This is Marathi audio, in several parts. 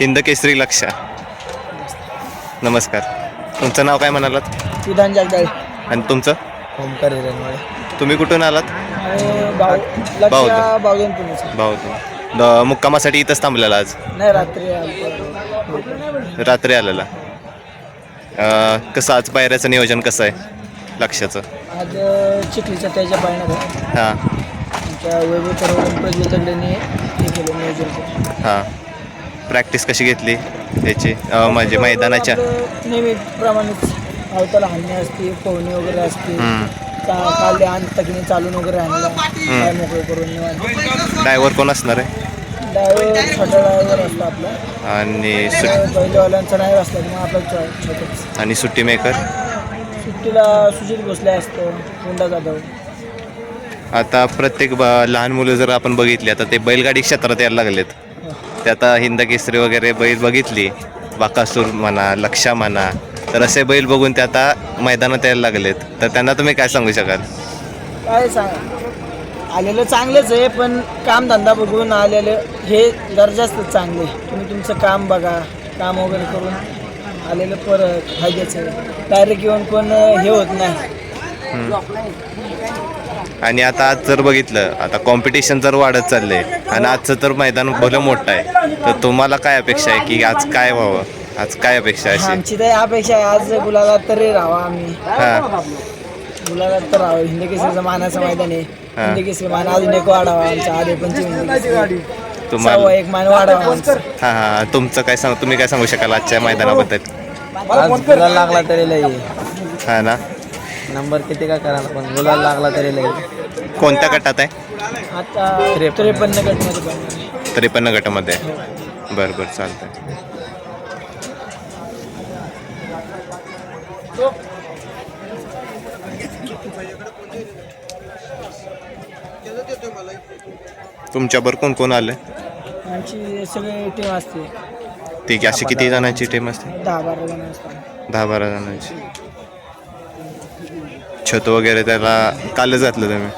हिंद केसरी लक्ष. नमस्कार. तुमचं नाव काय म्हणालात? विधान जगदाळे. आणि तुमचं? ओमकार हिरणवाडे तुम्ही कुठून आलात? आणि भाऊ भाऊ पुण्याचं द- मुक्कामासाठी इथंच थांबलेला आज? नाही रात्री आलतो. रात्री आलेला. अं, कसं आज पायऱ्याचं नियोजन कसं आहे? लक्षाचं आज अ, चिखलीच्या त्याच्या पाण्यात हां. आमच्या वैभव प्रज्वल जगडेने हे केलं नियोजन. केलं हां. प्रॅक्टिस कशी घेतली त्याची म्हणजे मैदानाच्या. नेहमीप्रमाणेच अवताला हाणणे असते पोहणे वगैरे असते. काल आण तकने चालून वगैरे आणला काय मोकळे करून निवांत. ड्रायव्हर कोण असणार आहे? ड्रायव्हर छोटा ड्रायव्हर असतो आपला. आणि सुट पहिल्यावाल्यांचा नाही असला मग आपला छोटाच. आणि सुट्टी मेकर सुट्टीला सुजित भोसले असतो हुंडा जाधव. आता प्रत्येक ब लहान मुलं जर आपण बघितली आता ते बैलगाडी क्षेत्रात यायला लागलेत. ते आता हिंद केसरी वगैरे बैल बघितली बाकासूर म्हणा लक्षा म्हणा तर असे बैल बघून ते आता मैदानात यायला लागलेत. तर त्यांना तुम्ही काय सांगू शकाल? काय सांग? आलेलं चांगलंच आहे पण कामधंदा बघून आलेलं हे जास्त चांगले. तुम्ही तुमचं काम बघा काम वगैरे करून आलेलं परत फायद्याचं डायरेक्ट येऊन पण हे होत नाही. आणि आता आज जर बघितलं आता कॉम्पिटिशन जर वाढत चाललंय आणि आजचं तर मैदान भलं मोठं आहे तर तुम्हाला काय अपेक्षा आहे की आज काय व्हावं? आज काय अपेक्षा आहे आमची तर अपेक्षा आहे आज गुलाला तरी राहावा आम्ही. हां. गुलाला तर राहावं. हिंद केसरीचं मानाचं मैदान आहे. हा. हिंद केसरी मान अजून एक वाढावा आमचा आधी पंचमी तुम्हाला एक मान वाढावा आमचा. हां हां तुमचं काय सांग तुम्ही काय सांगू शकाल आजच्या मैदानाबद्दल? आज गुलाल लागला तरी लई हां ना? नंबर किती का करायला पण गुलाल लागला तरी लई कोणत्या गटात आहे? आता त्रेपन्न गटमध्ये त्रेपन्न गटामध्ये आहे. बरं बरं चालतंय. तुमच्याबर कोण कोण आलं आमची सगळी टीम असते ती अशी किती जणांची टीम असते दहा बारा जण असतात. दहा बारा जणांची. छत वगैरे त्याला कालच घातलं तुम्ही?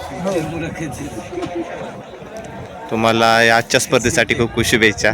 तुम्हाला आजच्या स्पर्धेसाठी खूप खूप शुभेच्छा.